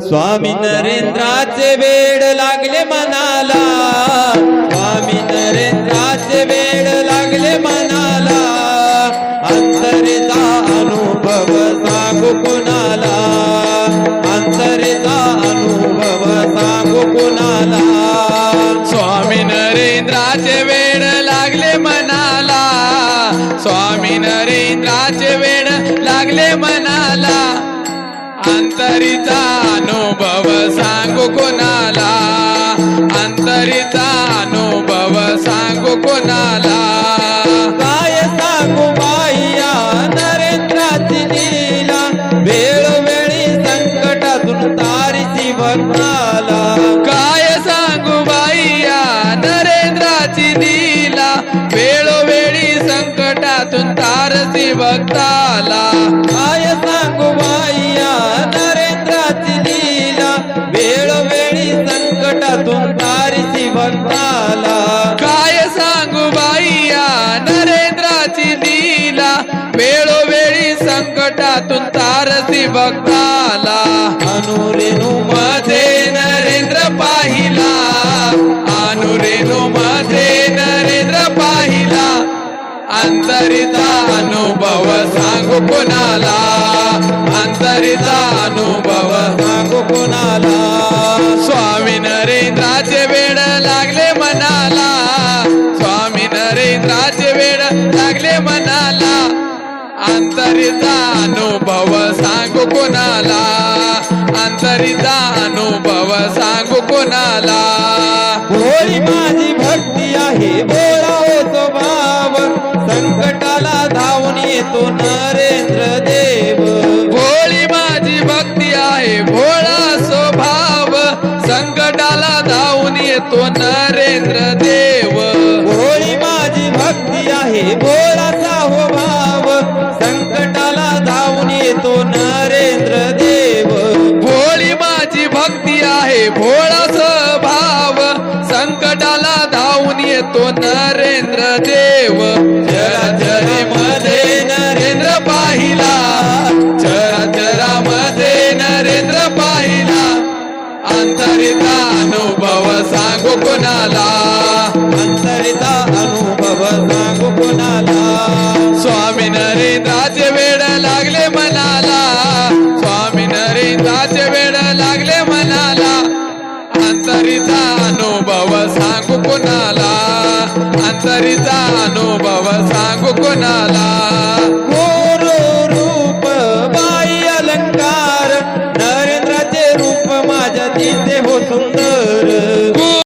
स्वामी नरेंद्राचे वेड लागले मनाला. स्वामी नरेंद्राचे वेड लागले मनाला. अंतरेचा अनुभव सांगू कुणाला. अंतरेचा अनुभव सांगू कुणाला. स्वामी नरेंद्राचे वेड लागले मनाला. स्वामी नरेंद्राचे वेड लागले मनाला. अंतरीचा अनुभव सांगू कोणाला? अंतरीचा अनुभव सांगू कोणाला? काय सांगू बाईया नरेंद्राची लीला? वेळोवेळी संकटातून तारीची भक्ताला काय सांगू बाईया नरेंद्राची लीला? वेळोवेळी संकटातून तारसी भक्ताला तारसी भक्ताला अनुरेणू मध्ये नरेंद्र पाहिला. अनुरेणू मध्ये नरेंद्र पाहिला. अंतरिता अनुभव सांगू कुणाला? अंतरिता अंतरीचा अनुभव सांगू कोणाला? अंतरीचा अनुभव सांगू कोणाला? भोळी माझी भक्ती आहे भोळा हो स्वभाव संकटाला धावून येतो नरेंद्र देव. भोळी माझी भक्ती आहे भोळा स्वभाव. संकटाला धावून येतो नरेंद्र भक्ती आहे संकटाला धावून येतो नरेंद्र देव. चराचरी मध्ये नरेंद्र पाहिला चराचरा मध्ये नरेंद्र पाहिला. अंतरिता अनुभव सांगू कोणाला? अंतरीचा अनुभव सांगू कोणाला? अंतरीचा अनुभव सांगू कोणाला?